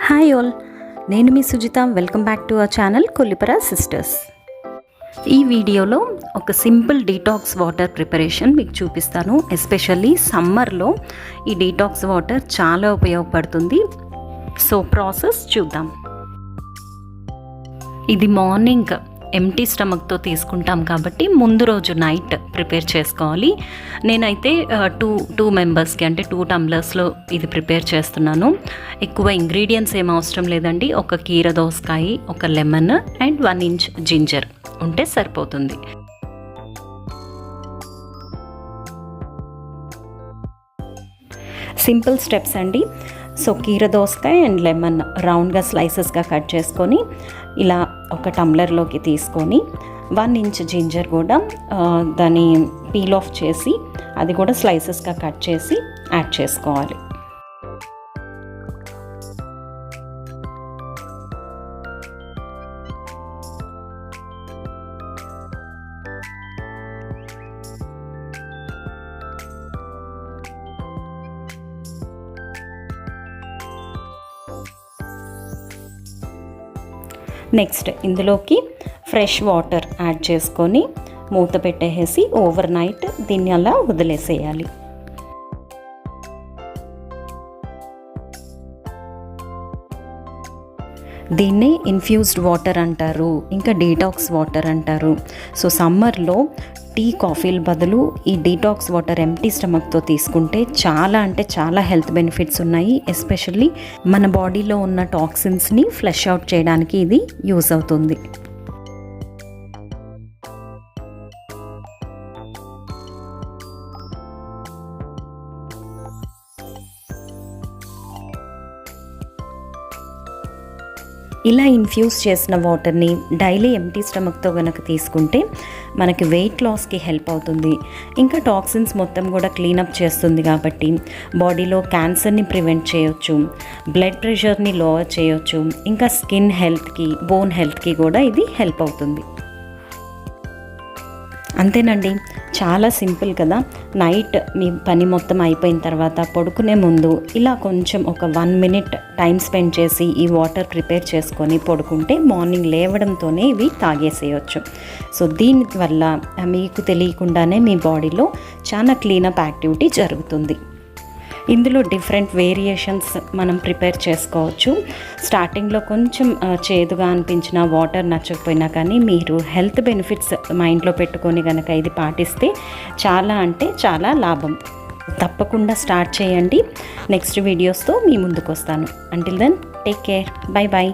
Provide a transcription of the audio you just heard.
Hi all నేను మీ Sujitha. Welcome back to our channel Kollipara sisters ఈ వీడియోలో ఒక సింపుల్ డీటాక్స్ వాటర్ ప్రిపరేషన్ మీకు చూపిస్తాను. ఎస్పెషల్లీ సమ్మర్లో ఈ డీటాక్స్ వాటర్ చాలా ఉపయోగపడుతుంది. సో ప్రాసెస్ చూద్దాం. ఇది మార్నింగ్ ఎంటీ స్టమక్తో తీసుకుంటాం కాబట్టి ముందు రోజు నైట్ ప్రిపేర్ చేసుకోవాలి. నేనైతే టూ టూ మెంబర్స్కి అంటే టూ టంబ్లర్స్లో ఇది ప్రిపేర్ చేస్తున్నాను. ఎక్కువ ఇంగ్రీడియంట్స్ ఏం అవసరం లేదండి. ఒక కీర దోసకాయ ఒక lemon and one inch ginger ఉంటే సరిపోతుంది. సింపుల్ స్టెప్స్ అండి. సో కీర దోసకాయ అండ్ లెమన్ రౌండ్గా స్లైసెస్గా కట్ చేసుకొని ఇలా ఒక టంబ్లర్లోకి తీసుకొని వన్ ఇంచ్ జింజర్ కూడా దాన్ని పీల్ ఆఫ్ చేసి అది కూడా స్లైసెస్గా కట్ చేసి యాడ్ చేసుకోవాలి. నెక్స్ట్ ఇందులోకి ఫ్రెష్ వాటర్ యాడ్ చేసుకొని మూత పెట్టేసి ఓవర్ నైట్ దీన్ని అలా వదిలేసేయాలి. దీన్నే ఇన్ఫ్యూజ్డ్ వాటర్ అంటారు ఇంకా డీటాక్స్ వాటర్ అంటారు. సో సమ్మర్లో టీ కాఫీల బదులు ఈ డీటాక్స్ వాటర్ ఎంటీ స్టమక్తో తీసుకుంటే చాలా అంటే చాలా హెల్త్ బెనిఫిట్స్ ఉన్నాయి. ఎస్పెషల్లీ మన బాడీలో ఉన్న టాక్సిన్స్ని ఫ్లష్ అవుట్ చేయడానికి ఇది యూజ్ అవుతుంది. ఇలా ఇన్ఫ్యూజ్ చేసిన వాటర్ని డైలీ ఎంటీ స్టమక్తో కనుక తీసుకుంటే మనకి వెయిట్ లాస్కి హెల్ప్ అవుతుంది. ఇంకా టాక్సిన్స్ మొత్తం కూడా క్లీనప్ చేస్తుంది కాబట్టి బాడీలో క్యాన్సర్ని ప్రివెంట్ చేయొచ్చు బ్లడ్ ప్రెషర్ని లోవర్ చేయొచ్చు ఇంకా స్కిన్ హెల్త్కి బోన్ హెల్త్కి కూడా ఇది హెల్ప్ అవుతుంది. అంతేనండి. చాలా సింపుల్ కదా. నైట్ మీ పని మొత్తం అయిపోయిన తర్వాత పడుకునే ముందు ఇలా కొంచెం ఒక వన్ మినిట్ టైం స్పెండ్ చేసి ఈ వాటర్ ప్రిపేర్ చేసుకొని పడుకుంటే మార్నింగ్ లేవడంతోనే ఇవి తాగేసేయచ్చు. సో దీని వల్ల మీకు తెలియకుండానే మీ బాడీలో చాలా క్లీనప్ యాక్టివిటీ జరుగుతుంది. ఇందులో డిఫరెంట్ వేరియేషన్స్ మనం ప్రిపేర్ చేసుకోవచ్చు. స్టార్టింగ్లో కొంచెం చేదుగా అనిపించిన వాటర్ నచ్చకపోయినా కానీ మీరు హెల్త్ బెనిఫిట్స్ మైండ్లో పెట్టుకొని కనుక ఇది పాటిస్తే చాలా అంటే చాలా లాభం. తప్పకుండా స్టార్ట్ చేయండి. నెక్స్ట్ వీడియోస్తో మీ ముందుకు వస్తాను. Until then take care bye bye